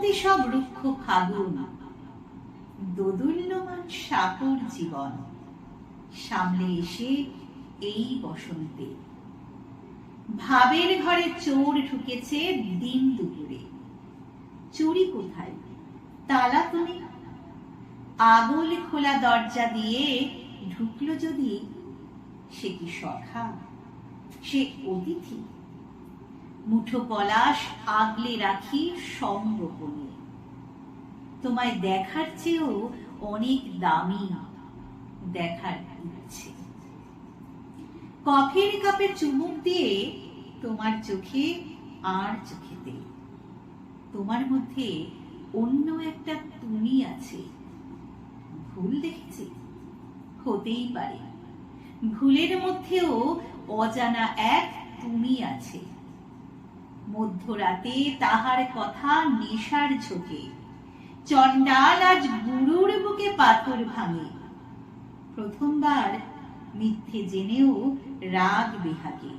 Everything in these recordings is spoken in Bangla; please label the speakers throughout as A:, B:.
A: ঘুমন্তে সব রুক্ষ ফাগুন। দোদুল্যমান সাগর জীবন। সামনে এসে এই বসন্তে। ভাবের ঘরে চোর ঢুকেছে দিন দুপুরে। চুরি কোথায়? তালা তুমি আগল খোলা দরজা দিয়ে ঢুকলো যদি, সে কি সখা? সে অতিথি? মুঠো পলাশ আগলে রাখি সম্গোপনে তোমায় দেখার চেয়েও অনেক দামি দেখার ইচ্ছে। কফির কাপে চুমুক দিয়ে তোমার চোখে, আর চোখেতে। তোমার মধ্যে অন্য একটা তুমি আছে। ভুল দেখেছি? হতেই পারে। ভুলের মধ্যেও অজানা এক তুমি আছে। মধ্যরাতে তাহার কথা নেশার ঝোঁকে। চণ্ডাল আজ গুরুর বুকে পাথর ভাঙে। প্রথমবার মিথ্যে জেনেও রাগ বেহাগে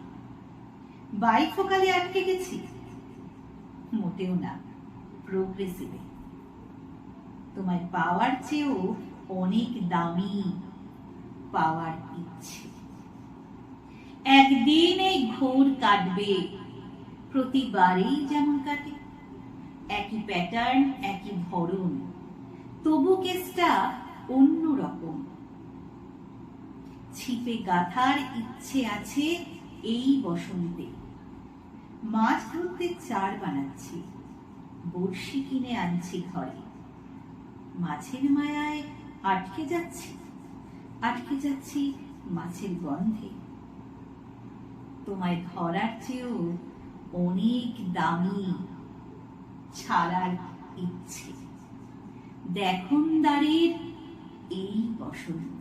A: বাইফোকালে আটকে গেছি। মোটেও না প্রোগ্রেসিভে তোমায় পাওয়ার চেয়েও অনেক দামি পাওয়ার ইচ্ছে। একদিন এই ঘোর কাটবে প্রতিবারেই যেমন কাটে। একই প্যাটার্ন একই ধরন। তবু কেসটা অন্য রকম ছিপে গাথার ইচ্ছে আছে এই বসন্তে। মাছ ধরতে চার বানাচ্ছি। বড়শি কিনে আনছি ঘরে। মাছের মায়ায় আটকে যাচ্ছি। আটকে যাচ্ছি মাছের গন্ধে। তোমায় ধরার চেয়েও অনেক দামি ছাড়ার ইচ্ছে। দেখুন দাঁড়িয়ে এই বসন্ত